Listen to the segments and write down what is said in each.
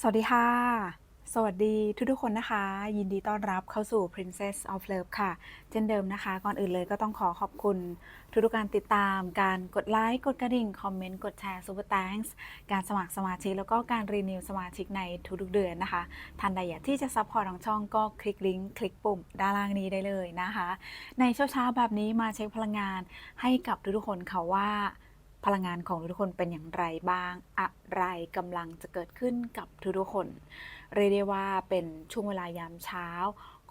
สวัสดีค่ะ สวัสดีทุกทุกๆคนนะคะ ยินดีต้อนรับเข้าสู่ Princess of Love ค่ะ เช่นเดิมนะคะ ก่อนอื่นเลยก็ต้องขอขอบคุณทุกทุกๆการติดตามการกดไลค์ กดกระดิ่ง คอมเมนต์ กดแชร์ Super Thanks การสมัครสมาชิก แล้วก็การรีนิวสมาชิกในทุกๆเดือนนะคะท่านใดอยากที่จะซัพพอร์ตทางช่องก็คลิกลิงก์คลิกปุ่มด้านล่างนี้ได้เลยนะคะ ในเช้าๆแบบนี้มาเช็คพลังงานให้กับทุกๆคนค่ะว่า พลังงานของทุกคนเป็นอย่างไรบ้าง อะไรกำลังจะเกิดขึ้นกับทุกคน เรียกได้ว่าเป็นช่วงเวลายามเช้า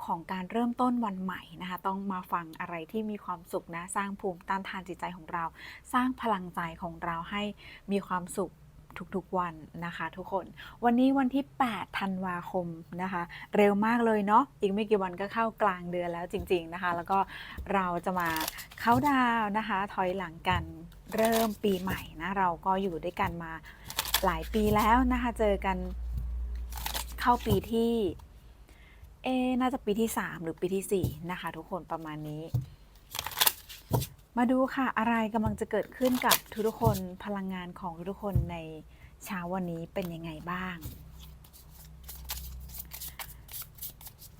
ของการเริ่มต้นวันใหม่นะคะ ต้องมาฟังอะไรที่มีความสุขนะ สร้างภูมิต้านทานจิตใจของเรา สร้างพลังใจของเราให้มีความสุขทุกๆวันนะคะ ทุกคน วันนี้วันที่ 8 ธันวาคมนะคะ เร็วมากเลยเนาะ อีกไม่กี่วันก็เข้ากลางเดือนแล้วจริง ๆนะคะ แล้วก็เราจะมาเข้าดาวน์นะคะ ถอยหลังกัน เริ่มปีใหม่นะเราก็อยู่ด้วยกันมาหลายปีแล้วนะคะเจอกันเข้าปีที่เอน่าจะปีที่ 3 หรือปีที่ 4 นะคะ ทุกคนประมาณนี้ มาดูค่ะอะไรกำลังจะเกิดขึ้นกับทุกๆคนพลังงานของทุกๆคนในเช้าวันนี้เป็นยังไงบ้าง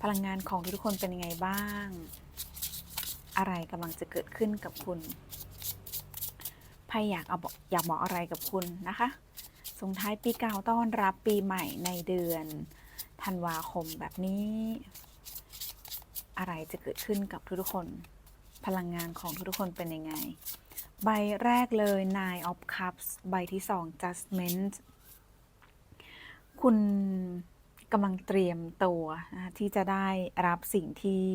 พลังงานของทุกๆคนเป็นยังไงบ้าง อะไรกำลังจะเกิดขึ้นกับคุณ ไพ่อยากเอาอยากบอกอะไรกับคุณนะคะส่งท้ายปีเก่าต้อนรับปีใหม่ในเดือนธันวาคมแบบนี้ อะไรจะเกิดขึ้นกับทุกๆคน พลังงานของทุกๆคนเป็นยังไง ใบแรกเลย Nine of Cups ใบที่สอง Judgment คุณกำลังเตรียมตัวนะที่จะได้รับสิ่งที่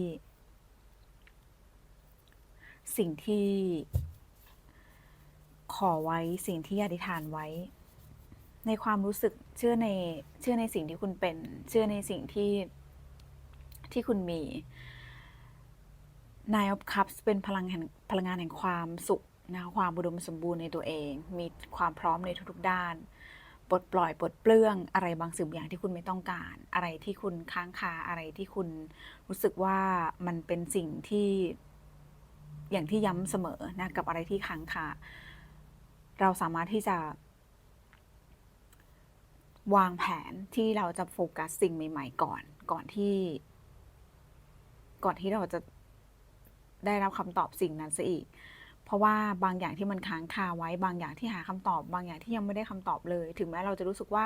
สิ่งที่ ขอไว้สิ่งที่อธิษฐานไว้ ในความรู้สึกเชื่อในเชื่อในสิ่งที่คุณเป็น เชื่อในสิ่งที่ที่คุณมี Nine of Cups เป็นพลังแห่งพลังงานแห่งความสุขนะคะความอุดมสมบูรณ์ในตัวเอง มีความพร้อมในทุกๆด้านปลดปล่อยปลดเปลื้องอะไรบางสิ่งบางอย่างที่คุณไม่ต้องการ อะไรที่คุณค้างคาอะไรที่คุณรู้สึกว่ามันเป็นสิ่งที่อย่างที่ย้ำเสมอนะกับอะไรที่ค้างคา เราสามารถที่จะวางแผนที่เราจะโฟกัสสิ่งใหม่ ๆ ก่อน ก่อนที่ ก่อนที่เราจะได้รับคำตอบสิ่งนั้นซะอีก เพราะว่าบางอย่างที่มันค้างคาไว้ บางอย่างที่หาคำตอบ บางอย่างที่ยังไม่ได้คำตอบเลย ถึงแม้เราจะรู้สึกว่า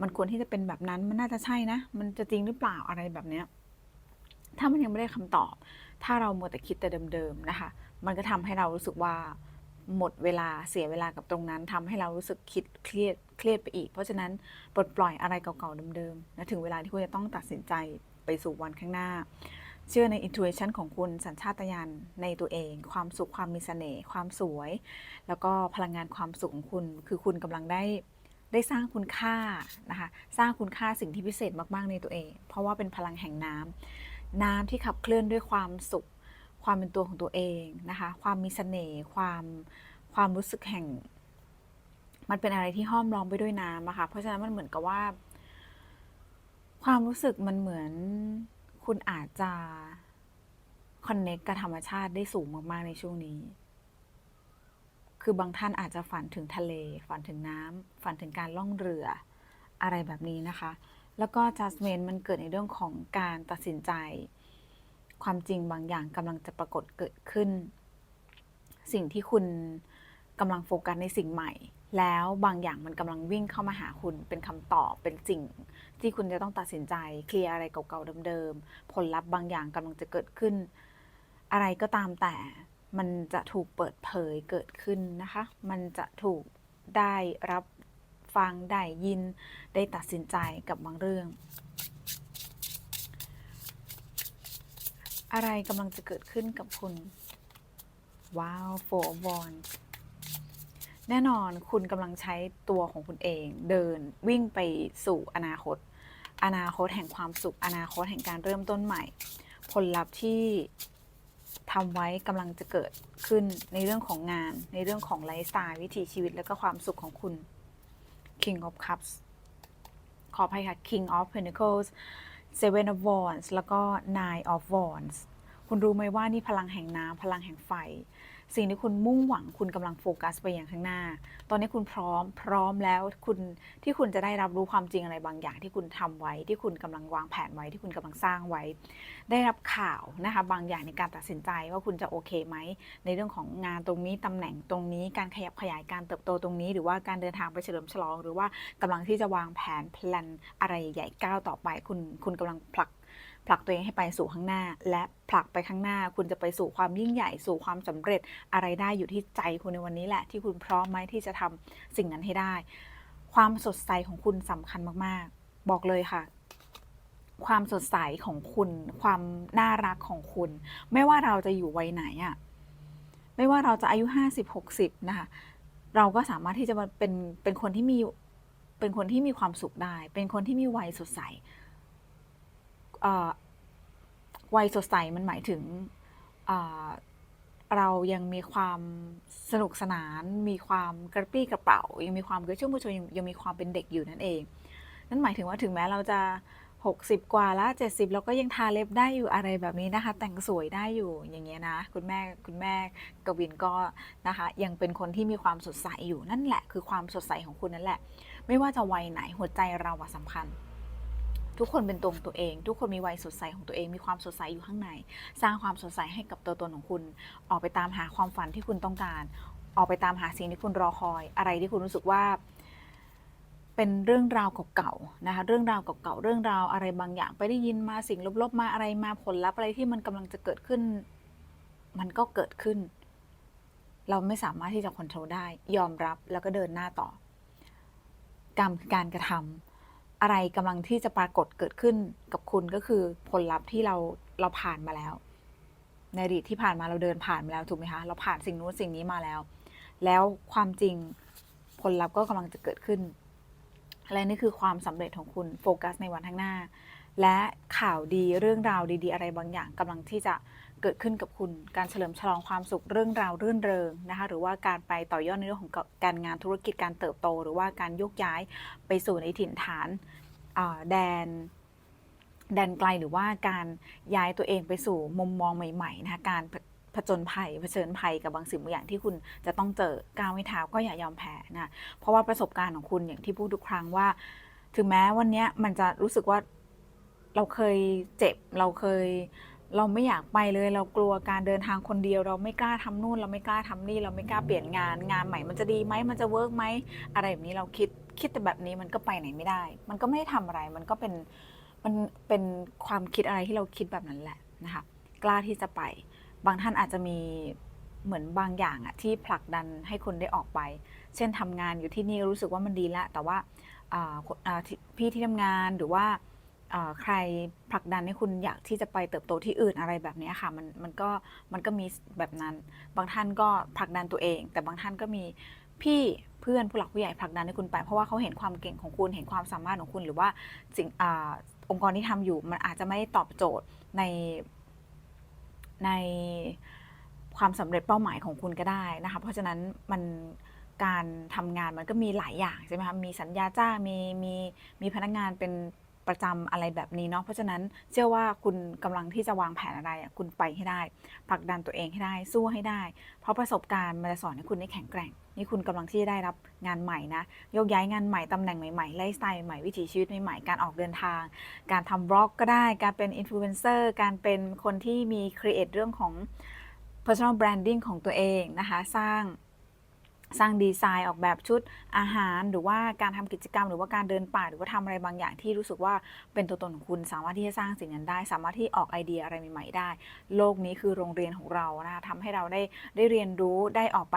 มันควรที่จะเป็นแบบนั้น มันน่าจะใช่นะ มันจะจริงหรือเปล่าอะไรแบบเนี้ย ถ้ามันยังไม่ได้คำตอบ ถ้าเรามัวแต่คิดแต่เดิมๆนะคะ มันก็ทำให้เรารู้สึกว่า หมดเวลาเสียเวลากับตรงนั้นทำให้เรารู้สึกคิดเครียดเครียดไปอีก เพราะฉะนั้นปลดปล่อยอะไรเก่าๆเดิมๆและถึงเวลาที่คุณจะต้องตัดสินใจไปสู่วันข้างหน้า เชื่อใน intuition ของคุณสัญชาตญาณในตัวเอง ความสุขความมีเสน่ห์ความสวย แล้วก็พลังงานความสุขของคุณ คือคุณกำลังได้ได้สร้างคุณค่านะคะสร้างคุณค่าสิ่งที่พิเศษมากๆในตัวเอง เพราะว่าเป็นพลังแห่งน้ำน้ำที่ขับเคลื่อนด้วยความสุข ความเป็นตัวของตัวเองนะคะ ความมีเสน่ห์ความความรู้สึกแห่ง มันเป็นอะไรที่ห้อมล้อมไปด้วยน้ำอะค่ะเพราะฉะนั้นมันเหมือนกับว่า ความรู้สึกมันเหมือนคุณอาจจะคอนเน c t กับธรรมชาติได้สูงมากๆในช่วงนี้ คือบางท่านอาจจะฝันถึงทะเล ฝันถึงน้ำฝันถึงการล่องเรืออะไรแบบนี้นะคะ แล้วก็ judgment มันเกิดในเรื่องของการตัดสินใจ ความจริงบางอย่างกำลังจะปรากฏเกิดขึ้น สิ่งที่คุณกำลังโฟกัสในสิ่งใหม่ แล้วบางอย่างมันกำลังวิ่งเข้ามาหาคุณเป็นคำตอบเป็นสิ่ง ที่คุณจะต้องตัดสินใจเคลียร์อะไรเก่าๆเดิมๆผลลัพธ์บางอย่างกำลังจะเกิดขึ้น อะไรก็ตามแต่มันจะถูกเปิดเผยเกิดขึ้นนะคะ มันจะถูกได้รับฟังได้ยินได้ตัดสินใจกับบางเรื่อง อะไรกำลังจะเกิดขึ้นกับคุณ ว้าว four of wands แน่นอนคุณกำลังใช้ตัวของคุณเองเดินวิ่งไปสู่อนาคต อนาคตแห่งความสุข อนาคตแห่งการเริ่มต้นใหม่ ผลลัพธ์ที่ทำไว้กำลังจะเกิดขึ้นในเรื่องของงาน ในเรื่องของไลฟ์สไตล์วิถีชีวิตและก็ความสุขของคุณ King of Cups ขออภัยค่ะ King of Pentacles Seven of Wands แล้วก็ Nine of Wands คุณรู้ไหมว่านี่พลังแห่งน้ำพลังแห่งไฟ สิ่งที่คุณมุ่งหวังคุณกำลังโฟกัสไปอย่างข้างหน้า ตอนนี้คุณพร้อมพร้อมแล้วคุณที่คุณจะได้รับรู้ความจริงอะไรบางอย่างที่คุณทำไว้ ที่คุณกำลังวางแผนไว้ที่คุณกำลังสร้างไว้ ได้รับข่าวนะคะบางอย่างในการตัดสินใจว่าคุณจะโอเคไหมในเรื่องของงานตรงนี้ตำแหน่งตรงนี้การขยับขยายการเติบโตตรงนี้ หรือว่าการเดินทางไปเฉลิมฉลอง หรือว่ากำลังที่จะวางแผนแพลนอะไรใหญ่ๆก้าวต่อไป คุณคุณกำลังผลัก ผลักตัวเองให้ไปสู่ข้างหน้า และผลักไปข้างหน้า คุณจะไปสู่ความยิ่งใหญ่สู่ความสำเร็จอะไรได้อยู่ที่ใจคุณในวันนี้แหละ ที่คุณพร้อมไหมที่จะทำสิ่งนั้นให้ได้ ความสดใสของคุณสำคัญมากๆ บอกเลยค่ะความสดใสของคุณ ความน่ารักของคุณ ไม่ว่าเราจะอยู่วัยไหนอะไม่ว่าเราจะอายุห้าสิบหกสิบนะคะเราก็สามารถที่จะเป็นเป็นคนที่มีเป็นคนที่มีความสุขได้ เป็นคนที่มีวัยสดใส วัยสดใสมันหมายถึงเรายังมีความสนุกสนาน มีความกระปรี้กระเป๋า ยังมีความกระชุ่มกระชวยยังยังมีความเป็นเด็กอยู่นั่นเอง นั่นหมายถึงว่าถึงแม้เราจะ 60 กว่าแล้ว70 เราก็ยังทาเล็บได้อยู่อะไรแบบนี้นะคะ แต่งสวยได้อยู่อย่างเงี้ยนะ คุณแม่คุณแม่กวินก็นะคะ ยังเป็นคนที่มีความสดใสอยู่นั่นแหละ คือความสดใสของคุณนั่นแหละ ไม่ว่าจะวัยไหนหัวใจเราสำคัญ ทุกคนเป็นตัวของตัวเอง ทุกคนมีวัยสดใสของตัวเอง มีความสดใสอยู่ข้างใน สร้างความสดใสให้กับตัวตนของคุณ ออกไปตามหาความฝันที่คุณต้องการ ออกไปตามหาสิ่งที่คุณรอคอย อะไรที่คุณรู้สึกว่า เป็นเรื่องราวเก่าๆนะคะ เรื่องราวเก่าๆ เรื่องราวอะไรบางอย่าง ไปได้ยินมาสิ่งลบๆ มาอะไรมาผลลัพธ์อะไรที่มันกำลังจะเกิดขึ้น มันก็เกิดขึ้น เราไม่สามารถที่จะควบคุมได้ ยอมรับแล้วก็เดินหน้าต่อ กรรมคือการกระทำ อะไรกำลังที่จะปรากฏเกิดขึ้นกับคุณก็คือผลลัพธ์ที่เราเราผ่านมาแล้ว ในอดีตที่ผ่านมาเราเดินผ่านมาแล้วถูกไหมคะเราผ่านสิ่งนู้นสิ่งนี้มาแล้ว แล้วความจริงผลลัพธ์ก็กำลังจะเกิดขึ้นและนี่คือความสำเร็จของคุณโฟกัสในวันข้างหน้า และข่าวดีเรื่องราวดี ๆ อะไรบางอย่างกำลังที่จะเกิดขึ้นกับคุณ การเฉลิมฉลองความสุขเรื่องราวรื่นเริงนะคะหรือว่าการไปต่อยอดในเรื่องของการงานธุรกิจการเติบโต หรือว่าการยกย้ายไปสู่ในถิ่นฐาน แดนแดนไกลหรือว่าการย้ายตัวเองไปสู่มุมมองใหม่ๆนะคะการผจญภัยเผชิญภัยกับบางสิ่งบางอย่างที่คุณจะต้องเจอก้าวไม่เท้าก็อย่ายอมแพ้นะเพราะว่าประสบการณ์ของคุณอย่างที่พูดทุกครั้งว่า ถึงแม้วันนี้มันจะรู้สึกว่าเราเคยเจ็บเราเคยเราไม่อยากไปเลย เรากลัวการเดินทางคนเดียว เราไม่กล้าทำนู่น เราไม่กล้าทำนี่ เราไม่กล้าเปลี่ยนงานงานใหม่ มันจะดีไหมมันจะเวิร์กไหมอะไรแบบนี้เราคิด คิดแต่แบบนี้มันก็ไปไหนไม่ได้ มันก็ไม่ได้ทำอะไร มันก็เป็นมันเป็นความคิดอะไรที่เราคิดแบบนั้นแหละนะคะกล้าที่จะไป บางท่านอาจจะมีเหมือนบางอย่างอะที่ผลักดันให้คนได้ออกไป เช่นทำงานอยู่ที่นี่รู้สึกว่ามันดีล้วแต่ว่าาพี่ที่ทำงานหรือว่าอ่าใครผลักดันให้คุณอยากที่จะไปเติบโตที่อื่นอะไรแบบนี้ค่ะมันมันก็มันก็มีแบบนั้น บางท่านก็ผลักดันตัวเอง แต่บางท่านก็มีพี่ เพื่อนผู้หลักผู้ใหญ่ผลักดันให้คุณไป เพราะว่าเขาเห็นความเก่งของคุณเห็นความสามารถของคุณ หรือว่าสิ่งอองค์กรที่ทำอยู่มันอาจจะไม่ตอบโจทย์ในในความสำเร็จเป้าหมายของคุณก็ได้นะคะ เพราะฉะนั้นมันการทำงานมันก็มีหลายอย่างใช่ไหมคะมีสัญญาจ้างมีมีมีพนักงานเป็นประจำอะไรแบบนี้เนาะเพราะฉะนั้นเชื่อว่าคุณกำลังที่จะวางแผนอะไรอะคุณไปให้ได้ผลักดันตัวเองให้ได้สู้ให้ได้ เพราะประสบการณ์มันจะสอนให้คุณได้แข็งแกร่ง นี่คุณกำลังที่จะได้รับงานใหม่นะโยกย้ายงานใหม่ตำแหน่งใหม่ๆไลฟ์สไตล์ใหม่วิถีชีวิตใหม่ๆการออกเดินทาง การทำบล็อกก็ได้ การเป็นอินฟลูเอนเซอร์การเป็นคนที่มีครีเอทเรื่องของ personal branding ของตัวเองนะคะสร้างสร้างดีไซน์ออกแบบชุดอาหารหรือว่าการทำกิจกรรม หรือว่าการเดินป่าหรือว่าทำอะไรบางอย่างที่รู้สึกว่าเป็นตัวตนของคุณ สามารถที่จะสร้างสิ่งนั้นได้ สามารถที่ออกไอเดียอะไรใหม่ๆได้ โลกนี้คือโรงเรียนของเรานะคะทำให้เราได้ได้เรียนรู้ได้ออกไป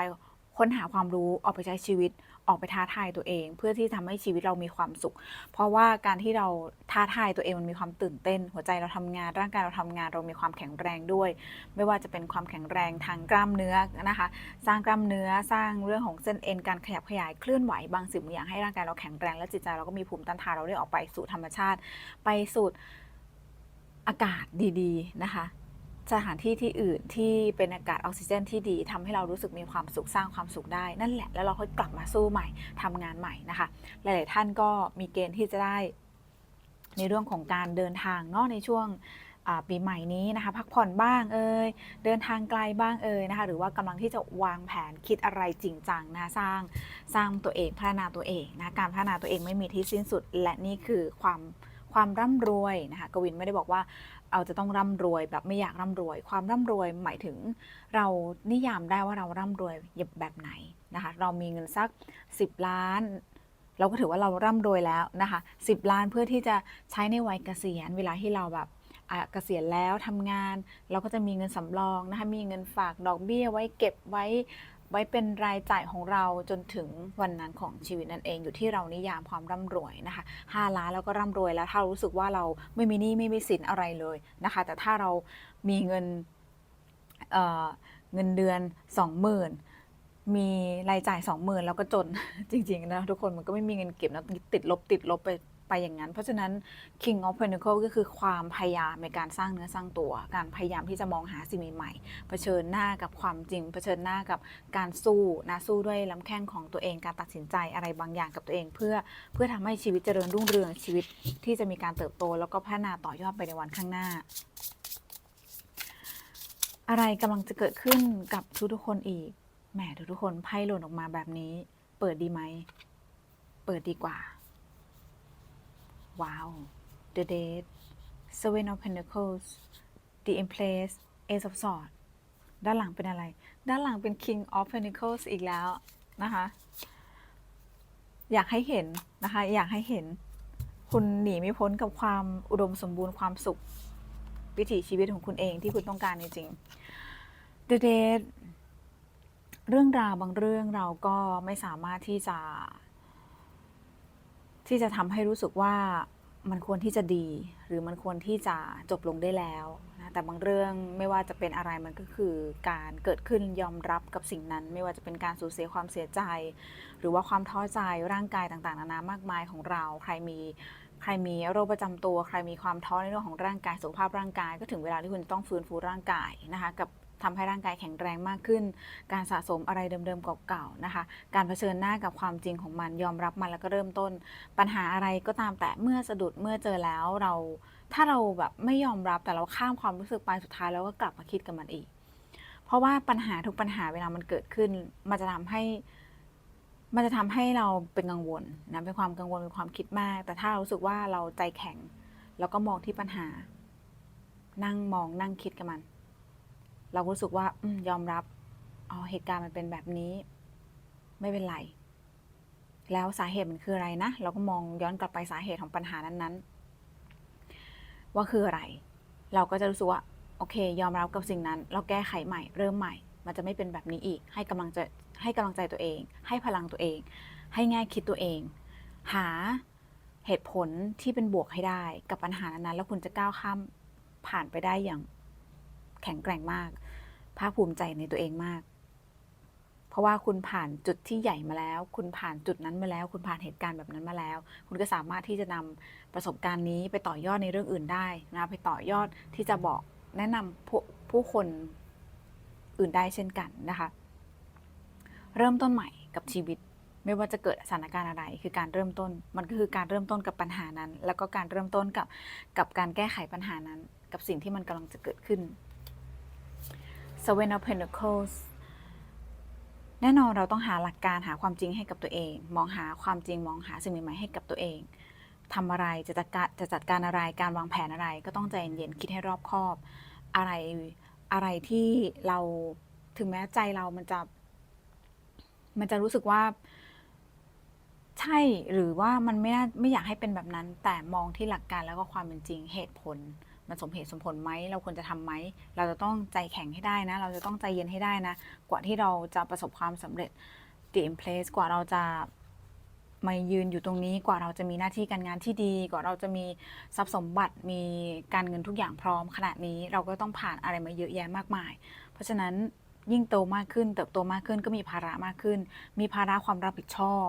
ค้นหาความรู้ออกไปใช้ชีวิตออกไปท้าทายตัวเอง เพื่อที่ทำให้ชีวิตเรามีความสุข เพราะว่าการที่เราท้าทายตัวเองมันมีความตื่นเต้น หัวใจเราทำงาน ร่างกายเราทำงาน เรามีความแข็งแรงด้วย ไม่ว่าจะเป็นความแข็งแรงทางกล้ามเนื้อนะคะ สร้างกล้ามเนื้อสร้างเรื่องของเส้นเอ็นการขยับขยายเคลื่อนไหวบางสิ่งบางอย่างให้ร่างกายเราแข็งแรงและจิตใจเราก็มีภูมิต้านทานเราได้ออกไปสู่ธรรมชาติ ไปสู่อากาศดี ๆ นะคะ สถานที่ที่อื่นที่เป็นอากาศออกซิเจนที่ดีทำให้เรารู้สึกมีความสุขสร้างความสุขได้นั่นแหละ แล้วเราค่อยกลับมาสู้ใหม่ทำงานใหม่นะคะ หลาย ๆ ท่านก็มีเกณฑ์ที่จะได้ ในเรื่องของการเดินทางเนาะในช่วงปีใหม่นี้นะคะ พักผ่อนบ้างเอ่ยเดินทางไกลบ้างเอ่ยนะคะ หรือว่ากำลังที่จะวางแผนคิดอะไรจริงจังนะคะสร้างสร้างตัวเองพัฒนาตัวเองนะการพัฒนาตัวเองไม่มีที่สิ้นสุด และนี่คือความความร่ำรวยนะคะกวินไม่ได้บอกว่า เราจะต้องร่ำรวยแบบไม่อยากร่ำรวย ความร่ำรวยหมายถึงเรานิยามได้ว่าเราร่ำรวยแบบไหนนะคะ เรามีเงินสัก 10 ล้าน เราก็ถือว่าเราร่ำรวยแล้วนะคะ10 ล้านเพื่อที่จะใช้ในวัยเกษียณเวลาที่เราแบบเกษียณแล้วทำงาน เราก็จะมีเงินสำรองนะคะมีเงินฝากดอกเบี้ยไว้เก็บไว้ ไว้เป็นรายจ่ายของเราจนถึงวันนั้นของชีวิตนั่นเองอยู่ที่เรานิยามความร่ำรวยนะคะ5ล้านแล้วก็ร่ำรวยแล้วถ้ารู้สึกว่าเราไม่มีหนี้ไม่มีสินอะไรเลยนะคะ แต่ถ้าเรามีเงินเเงินเดือน 20,000มีรายจ่าย 20,000 แล้วก็จนจริงๆนะทุกคนมันก็ไม่มีเงินเก็บนะติดลบติดลบไป ไปอย่างนั้น เพราะฉะนั้น King of Pentacle ก็คือความพยายามในการสร้างเนื้อสร้างตัว การพยายามที่จะมองหาสิ่งใหม่ๆเผชิญหน้ากับความจริงเผชิญหน้ากับการสู้นะสู้ด้วยลำแข้งของตัวเองการตัดสินใจอะไรบางอย่างกับตัวเอง เพื่อเพื่อทำให้ชีวิตเจริญรุ่งเรืองชีวิตที่จะมีการเติบโต แล้วก็พัฒนาต่อยอดไปในวันข้างหน้า อะไรกำลังจะเกิดขึ้นกับทุกๆคนอีกแหมทุกๆคนไพ่หล่นออกมาแบบนี้ เปิดดีไหมเปิดดีกว่า ว้าว The Date Seven of Pentacles The Empress Ace of Swords ด้านหลังเป็นอะไร ด้านหลังเป็น King of Pentacles อีกแล้วนะคะ อยากให้เห็นนะคะ อยากให้เห็น คุณหนีไม่พ้นกับความอุดมสมบูรณ์ความสุข วิถีชีวิตของคุณเองที่คุณต้องการจริงๆ The Date เรื่องราวบางเรื่องเราก็ไม่สามารถที่จะ ที่จะทำให้รู้สึกว่ามันควรที่จะดี หรือมันควรที่จะจบลงได้แล้วนะแต่บางเรื่องไม่ว่าจะเป็นอะไรมันก็คือการเกิดขึ้นยอมรับกับสิ่งนั้น ไม่ว่าจะเป็นการสูญเสียความเสียใจ หรือว่าความท้อใจร่างกายต่างๆ นานามากมายของเรา ใครมีใครมีโรคประจำตัว ใครมีความท้อในเรื่องของร่างกายสุขภาพร่างกาย ก็ถึงเวลาที่คุณต้องฟื้นฟูร่างกายนะคะกับ ทำให้ร่างกายแข็งแรงมากขึ้น การสะสมอะไรเดิมๆเก่าๆนะคะ การเผชิญหน้ากับความจริงของมันยอมรับมันแล้วก็เริ่มต้น ปัญหาอะไรก็ตามแต่เมื่อสะดุดเมื่อเจอแล้วเรา ถ้าเราแบบไม่ยอมรับแต่เราข้ามความรู้สึกไปสุดท้ายแล้วก็กลับมาคิดกับมันอีก เพราะว่าปัญหาทุกปัญหาเวลามันเกิดขึ้น มันจะทำให้ มันจะทำให้เราเป็นกังวลนะเป็นความกังวลเป็นความคิดมาก แต่ถ้าเรารู้สึกว่าเราใจแข็ง แล้วก็มองที่ปัญหา นั่งมองนั่งคิดกับมัน เรารู้สึกว่าอยอมรับอ๋อเหตุการณ์มันเป็นแบบนี้ ไม่เป็นไรแล้วสาเหตุมันคืออะไรนะ เราก็มองย้อนกลับไปสาเหตุของปัญหานั้นๆ ว่าคืออะไร เราก็จะรู้สึกว่า โอเค ยอมรับกับสิ่งนั้น เราแก้ไขใหม่ เริ่มใหม่ มันจะไม่เป็นแบบนี้อีก ให้กำลังใจให้กำลังใจตัวเอง ให้พลังตัวเอง ให้แง่คิดตัวเอง หาเหตุผลที่เป็นบวกให้ได้กับปัญหานั้นๆ แล้วคุณจะก้าวข้ามผ่านไปได้อย่างแข็งแกร่งมาก ภาคภูมิใจในตัวเองมาก เพราะว่าคุณผ่านจุดที่ใหญ่มาแล้ว คุณผ่านจุดนั้นมาแล้ว คุณผ่านเหตุการณ์แบบนั้นมาแล้ว คุณก็สามารถที่จะนำประสบการณ์นี้ไปต่อยอดในเรื่องอื่นได้นะไปต่อยอดที่จะบอกแนะนำผู้ผู้คนอื่นได้เช่นกันนะคะ เริ่มต้นใหม่กับชีวิตไม่ว่าจะเกิดสถานการณ์อะไร คือการเริ่มต้น มันก็คือการเริ่มต้นกับปัญหานั้น แล้วก็การเริ่มต้นกับกับการแก้ไขปัญหานั้น กับสิ่งที่มันกำลังจะเกิดขึ้น Seven of Pentacles แน่นอนเราต้องหาหลักการหาความจริงให้กับตัวเอง มองหาความจริงมองหาสิ่งใหม่ๆให้กับตัวเองทำอะไรจะจัดการจะจัดการอะไรการวางแผนอะไร ก็ต้องใจเย็นๆคิดให้รอบคอบ อะไรอะไรที่เราถึงแม้ใจเรามันจะ มันจะรู้สึกว่า ใช่หรือว่ามันไม่น่าไม่อยากให้เป็นแบบนั้น แต่มองที่หลักการแล้วก็ความเป็นจริงเหตุผล มันสมเหตุสมผลไหมเราควรจะทำไหม เราจะต้องใจแข็งให้ได้นะ เราจะต้องใจเย็นให้ได้นะ กว่าที่เราจะประสบความสำเร็จ the in place กว่าเราจะมายืนอยู่ตรงนี้กว่าเราจะมีหน้าที่การงานที่ดี กว่าเราจะมีทรัพย์สมบัติมีการเงินทุกอย่างพร้อมขนาดนี้เราก็ต้องผ่านอะไรมาเยอะแยะมากมาย เพราะฉะนั้นยิ่งโตมากขึ้น เติบโตมากขึ้นก็มีภาระมากขึ้น มีภาระความรับผิดชอบ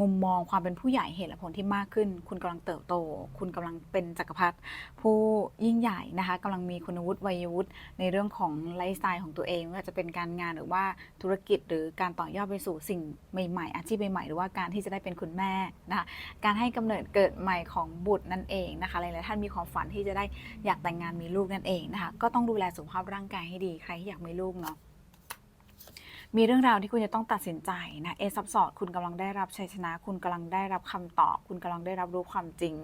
มุมมองความเป็นผู้ใหญ่เหตุและผลที่มากขึ้น คุณกำลังเติบโต คุณกำลังเป็นจักรพรรดิผู้ยิ่งใหญ่นะคะกำลังมีคุณวุฒิวัยวุฒิในเรื่องของไลฟ์สไตล์ของตัวเองไม่ว่าจะเป็นการงานหรือว่าธุรกิจหรือการต่อยอดไปสู่สิ่งใหม่ๆ อาชีพใหม่ๆหรือว่าการที่จะได้เป็นคุณแม่นะคะการให้กำเนิดเกิดใหม่ของบุตรนั่นเองนะคะหลายๆท่านมีความฝันที่จะได้อยากแต่งงานมีลูกนั่นเองนะคะก็ต้องดูแลสุขภาพร่างกายให้ดีใครที่อยากมีลูกเนาะ มีเรื่องราวที่คุณจะต้องตัดสินใจนะเอซับสอดคุณกำลังได้รับชัยชนะ คุณกำลังได้รับคำตอบ คุณกำลังได้รับรู้ความจริง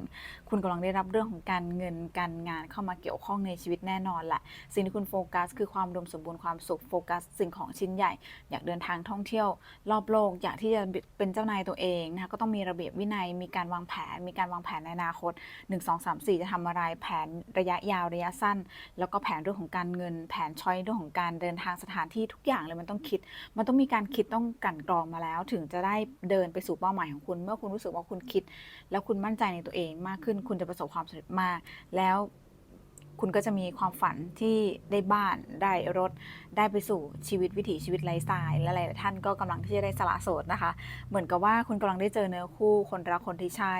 คุณกำลังได้รับเรื่องของการเงินการงานเข้ามาเกี่ยวข้องในชีวิตแน่นอนแหละสิ่งที่คุณโฟกัส คือความอุดมสมบูรณ์ความสุขโฟกัส สิ่งของชิ้นใหญ่ อยากเดินทางท่องเที่ยว รอบโลกอยากที่จะเป็นเจ้านายตัวเองนะคะก็ต้องมีระเบียบวินัยมีการวางแผน มีการวางแผนในอนาคต 1 2 3 4 จะทำอะไรแผนระยะยาวระยะสั้น แล้วก็แผนเรื่องของการเงิน แผนช้อยเรื่องของการเดินทางสถานที่ทุกอย่างเลยมันต้องคิดมันต้องมีการคิดต้องกั่นกรองมาแล้ว ถึงจะได้เดินไปสู่เป้าหมายของคุณ เมื่อคุณรู้สึกว่าคุณคิด แล้วคุณมั่นใจในตัวเองมากขึ้น คุณจะประสบความสำเร็จมาก แล้วคุณก็จะมีความฝันที่ได้บ้านได้รถได้ไปสู่ชีวิตวิถีชีวิตไลฟ์สไตล์และหลายท่านก็กำลังที่จะได้สละโสดนะคะ เหมือนกับว่าคุณกำลังได้เจอเนื้อคู่คนรักคนที่ใช่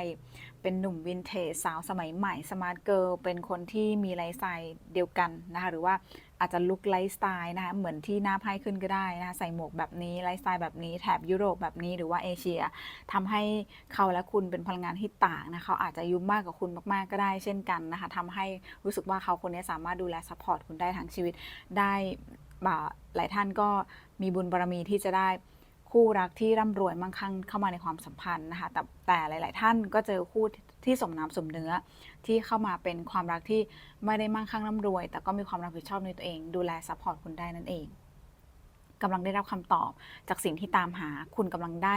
เป็นหนุ่มวินเทจสาวสมัยใหม่สมาร์ทเกิร์ลเป็นคนที่มีไลฟ์สไตล์เดียวกันนะคะหรือว่า อาจจะลุคไลฟ์สไตล์นะคะเหมือนที่หน้าไพ่ขึ้นก็ได้นะคะใส่หมวกแบบนี้ไลฟ์สไตล์แบบนี้แถบยุโรปแบบนี้หรือว่าเอเชียทำให้เขาและคุณเป็นพลังงานที่ต่างนะคะเขาอาจจะยุมากกว่าคุณมากๆก็ได้เช่นกันนะคะทำให้รู้สึกว่าเขาคนนี้สามารถดูแลซัพพอร์ตคุณได้ทั้งชีวิตได้หลายท่านก็มีบุญบารมีที่จะได้ คู่รักที่ร่ำรวยมั่งคั่งเข้ามาในความสัมพันธ์นะคะแต่แต่หลาย ๆ ท่านก็เจอคู่ที่สมน้ำสมเนื้อที่เข้ามาเป็นความรักที่ไม่ได้มั่งคั่งร่ำรวย แต่ก็มีความรับผิดชอบในตัวเอง ดูแลซัพพอร์ตคุณได้นั่นเองกำลังได้รับคำตอบจากสิ่งที่ตามหา คุณกำลังได้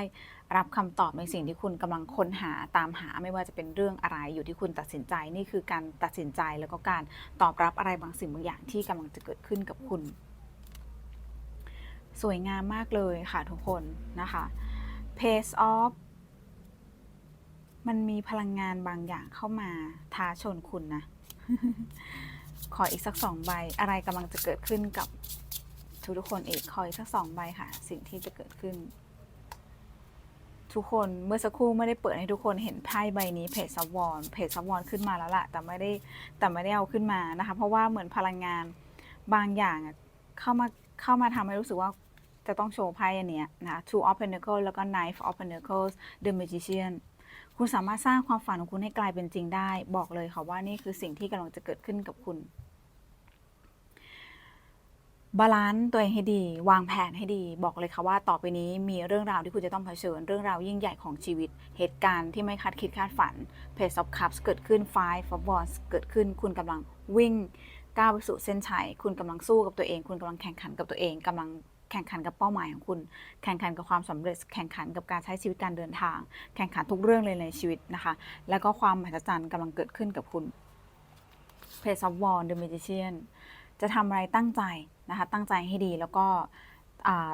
รับคำตอบในสิ่งที่คุณกำลังค้นหาตามหาไม่ว่าจะเป็นเรื่องอะไรอยู่ที่คุณตัดสินใจนี่คือการตัดสินใจแล้วก็การตอบรับอะไรบางสิ่งบางอย่างที่กำลังจะเกิดขึ้นกับคุณ สวยงามมากเลยค่ะทุกคนนะคะ Pace off มันมีพลังงานบางอย่างเข้ามาท้าชนคุณนะ ขออีกสักสองใบ อะไรกำลังจะเกิดขึ้นกับทุกทุกคนอีกขออีกสักสองใบค่ะ สิ่งที่จะเกิดขึ้น ทุกคนเมื่อสักครู่ไม่ได้เปิดให้ทุกคนเห็นไพ่ใบนี้เพจซับวอนเพจซับวอนขึ้นมาแล้วล่ะ แต่ไม่ได้แต่ไม่ได้เอาขึ้นมานะคะ เพราะว่าเหมือนพลังงานบางอย่างเข้ามาเข้ามาทำให้รู้สึกว่า จะต้องโชว์ไพ่อันเนี้ยนะ Two of Pentacles แล้วก็ Knife of Pentacles The Magician คุณสามารถสร้างความฝันของคุณให้กลายเป็นจริงได้ บอกเลยค่ะว่านี่คือสิ่งที่กำลังจะเกิดขึ้นกับคุณ บาลานซ์ตัวเองให้ดี วางแผนให้ดี บอกเลยค่ะว่าต่อไปนี้มีเรื่องราวที่คุณจะต้องเผชิญ เรื่องราวยิ่งใหญ่ของชีวิต เหตุการณ์ที่ไม่คาดคิดคาดฝัน Page of Cups เกิดขึ้น Five of Wands เกิดขึ้น คุณกำลังวิ่งก้าวไปสู่เส้นชัย คุณกำลังสู้กับตัวเอง คุณกำลังแข่งขันกับตัวเองกำลัง แข่งขันกับเป้าหมายของคุณ แข่งขันกับความสำเร็จ แข่งขันกับการใช้ชีวิตการเดินทาง แข่งขันทุกเรื่องเลยในชีวิตนะคะ แล้วก็ความมหัศจรรย์กำลังเกิดขึ้นกับคุณ Page of Wands The Magician จะทำอะไรตั้งใจนะคะ ตั้งใจให้ดีแล้วก็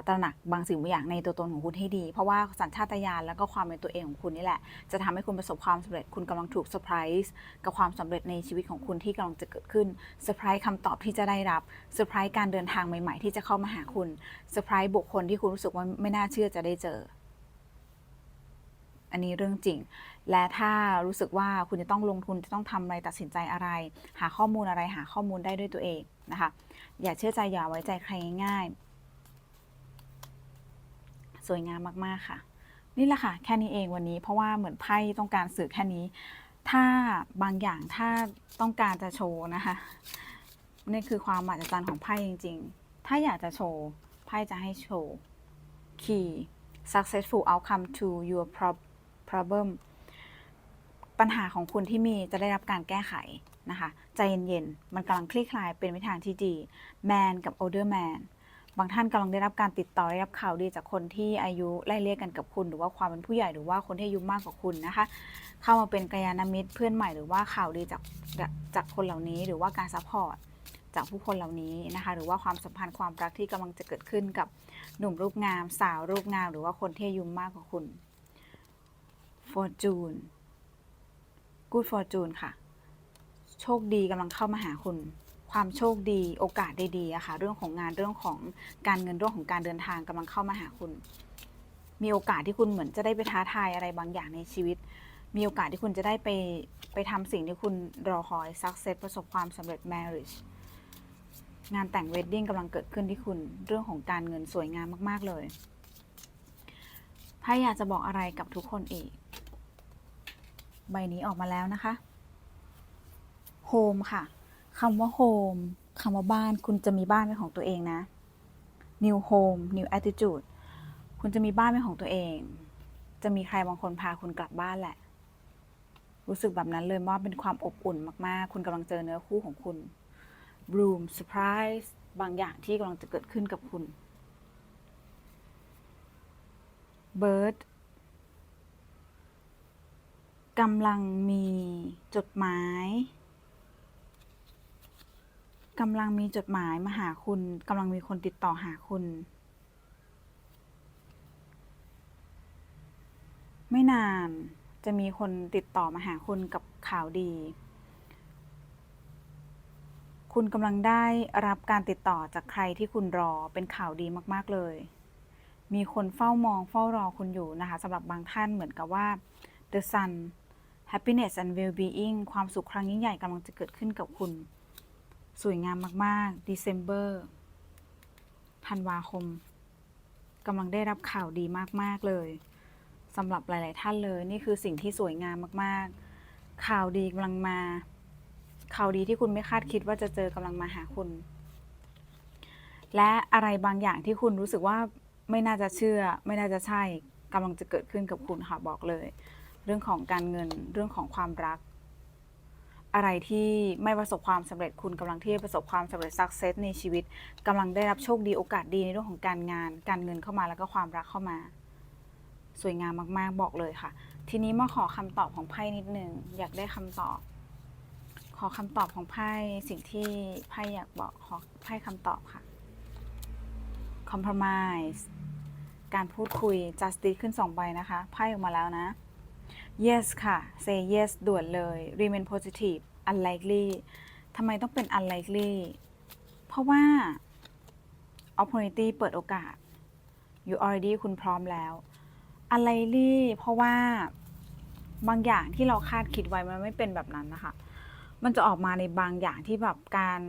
ตระหนักบางสิ่งบางอย่างในตัวตนของคุณให้ดี เพราะว่าสัญชาตญาณแล้วก็ความเป็นตัวเองของคุณนี่แหละ จะทำให้คุณประสบความสำเร็จคุณกำลังถูกเซอร์ไพรส์กับความสำเร็จในชีวิตของคุณที่กำลังจะเกิดขึ้นเซอร์ไพรส์คำตอบที่จะได้รับเซอร์ไพรส์การเดินทางใหม่ ๆ ที่จะเข้ามาหาคุณเซอร์ไพรส์บุคคลที่คุณรู้สึกว่าไม่น่าเชื่อจะได้เจอ อันนี้เรื่องจริง และถ้ารู้สึกว่าคุณจะต้องลงทุนจะต้องทำอะไรตัดสินใจอะไร หาข้อมูลอะไรหาข้อมูลได้ด้วยตัวเองนะคะ อย่าเชื่อใจอย่าไว้ใจใครง่ายๆ สวยงามมากๆค่ะ นี่แหละค่ะแค่นี้เองวันนี้เพราะว่าเหมือนไพ่ต้องการสื่อแค่นี้ ถ้าบางอย่างถ้าต้องการจะโชว์นะคะนี่คือความมหัศจรรย์ของไพ่จริง ๆ ถ้าอยากจะโชว์ไพ่จะให้โชว์ key successful outcome to your prob- problem ปัญหาของคุณที่มีจะได้รับการแก้ไขนะคะ ใจเย็นๆ มันกำลังคลี่คลายเป็นวิธีทางที่ดี man กับ older man บางท่านกำลังได้รับการติดต่อได้รับข่าวดีจากคนที่อายุไล่เลี่ยกันกับคุณ หรือว่าความเป็นผู้ใหญ่หรือว่าคนที่อายุมากกว่าคุณนะคะ เข้ามาเป็นกัลยาณมิตรเพื่อนใหม่หรือว่าข่าวดีจากจากคนเหล่านี้ หรือว่าการซัพพอร์ตจากผู้คนเหล่านี้นะคะหรือว่าความสัมพันธ์ความรักที่กำลังจะเกิดขึ้นกับหนุ่มรูปงาม สาวรูปงาม หรือว่าคนที่อายุมากกว่าคุณ fortune good fortune ค่ะ โชคดีกำลังเข้ามาหาคุณ ความโชคดีโอกาสดีๆอะค่ะ เรื่องของงานเรื่องของการเงินเรื่องของการเดินทางกำลังเข้ามาหาคุณ มีโอกาสที่คุณเหมือนจะได้ไปท้าทายอะไรบางอย่างในชีวิต มีโอกาสที่คุณจะได้ไปไปทำสิ่งที่คุณรอคอย success ประสบความสำเร็จ marriage งานแต่ง wedding กำลังเกิดขึ้นที่คุณเรื่องของการเงินสวยงามมาก ๆ เลยไพ่อยากจะบอกอะไรกับทุกคนอีก ใบนี้ออกมาแล้วนะคะ home ค่ะ คำว่า home คำว่าบ้านคุณจะมีบ้านเป็นของตัวเองนะ new home new attitude คุณจะมีบ้านเป็นของตัวเอง จะมีใครบางคนพาคุณกลับบ้านแหละ รู้สึกแบบนั้นเลยว่าเป็นความอบอุ่นมาก ๆ คุณกำลังเจอเนื้อคู่ของคุณ room surprise บางอย่างที่กำลังจะเกิดขึ้นกับคุณ bird กำลังมีจดหมาย กำลังมีจดหมายมาหาคุณกำลังมีคนติดต่อหาคุณ ไม่นานจะมีคนติดต่อมาหาคุณกับข่าวดี คุณกำลังได้รับการติดต่อจากใครที่คุณรอเป็นข่าวดีมาก ๆ เลย มีคนเฝ้ามองเฝ้ารอคุณอยู่นะคะสำหรับบางท่านเหมือนกับว่า the sun happiness and well-being ความสุขครั้งยิ่งใหญ่กำลังจะเกิดขึ้นกับคุณ สวยงามมากๆ December ธันวาคมกำลังได้รับข่าวดีมากๆเลยสำหรับหลาย ๆ ท่านเลย นี่คือสิ่งที่สวยงามมากๆ ข่าวดีกำลังมา ข่าวดีที่คุณไม่คาดคิดว่าจะเจอกำลังมาหาคุณ และอะไรบางอย่างที่คุณรู้สึกว่าไม่น่าจะเชื่อ ไม่น่าจะใช่กำลังจะเกิดขึ้นกับคุณค่ะบอกเลย เรื่องของการเงินเรื่องของความรัก อะไรที่ไม่ประสบความสำเร็จคุณกำลังที่จะประสบความสำเร็จ success ในชีวิตกำลังได้รับโชคดีโอกาสดีในเรื่องของการงาน การเงินเข้ามาแล้วก็ความรักเข้ามา สวยงามมากๆบอกเลยค่ะ ทีนี้มาขอคำตอบของไพ่นิดนึงอยากได้คำตอบ ขอคำตอบของไพ่สิ่งที่ไพ่อยากบอกขอไพ่คำตอบค่ะ compromise การพูดคุย justice ขึ้นสองใบนะคะไพ่ออกมาแล้วนะ yes ค่ะ say yes ด่วนเลย remain positive unlikely ทำไมต้องเป็น unlikely เพราะว่า opportunity เปิดโอกาส you already คุณพร้อมแล้ว unlikely เพราะว่าบางอย่างที่เราคาดคิดไว้มันไม่เป็นแบบนั้นนะคะ มันจะออกมาในบางอย่างที่แบบการ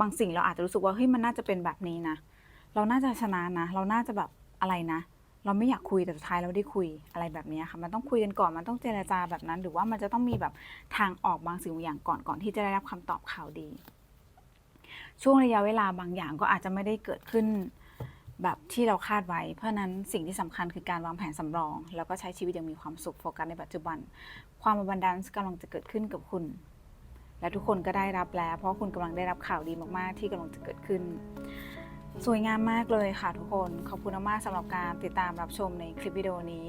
บางสิ่งเราอาจจะรู้สึกว่าเฮ้ยมันน่าจะเป็นแบบนี้นะ เราน่าจะชนะนะ เราน่าจะแบบอะไรนะ เราไม่อยากคุยแต่สุดท้ายเราได้คุยอะไรแบบนี้ค่ะ มันต้องคุยกันก่อนมันต้องเจรจาแบบนั้น หรือว่ามันจะต้องมีแบบทางออกบางสิ่งบางอย่างก่อนก่อนที่จะได้รับคำตอบข่าวดี ช่วงระยะเวลาบางอย่างก็อาจจะไม่ได้เกิดขึ้นแบบที่เราคาดไว้ เพราะนั้นสิ่งที่สำคัญคือการวางแผนสำรอง แล้วก็ใช้ชีวิตอย่างมีความสุขโฟกัสในปัจจุบัน ความบันดาลกำลังจะเกิดขึ้นกับคุณ และทุกคนก็ได้รับแล้ว เพราะคุณกำลังได้รับข่าวดีมากๆ ที่กำลังจะเกิดขึ้น สวยงามมากเลยค่ะทุกคน ขอบคุณมากสำหรับการติดตามรับชมในคลิปวิดีโอนี้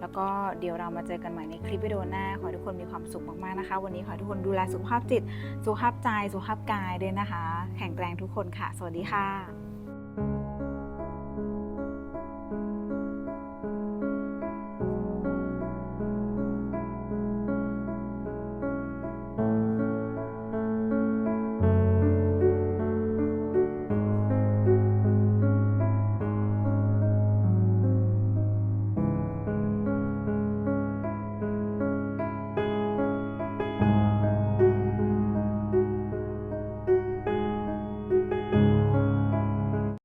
แล้วก็เดี๋ยวเรามาเจอกันใหม่ในคลิปวิดีโอหน้า ขอให้ทุกคนมีความสุขมากๆนะคะ วันนี้ขอให้ทุกคนดูแลสุขภาพจิต สุขภาพใจ สุขภาพกายด้วยนะคะ แข็งแรงทุกคนค่ะ สวัสดีค่ะ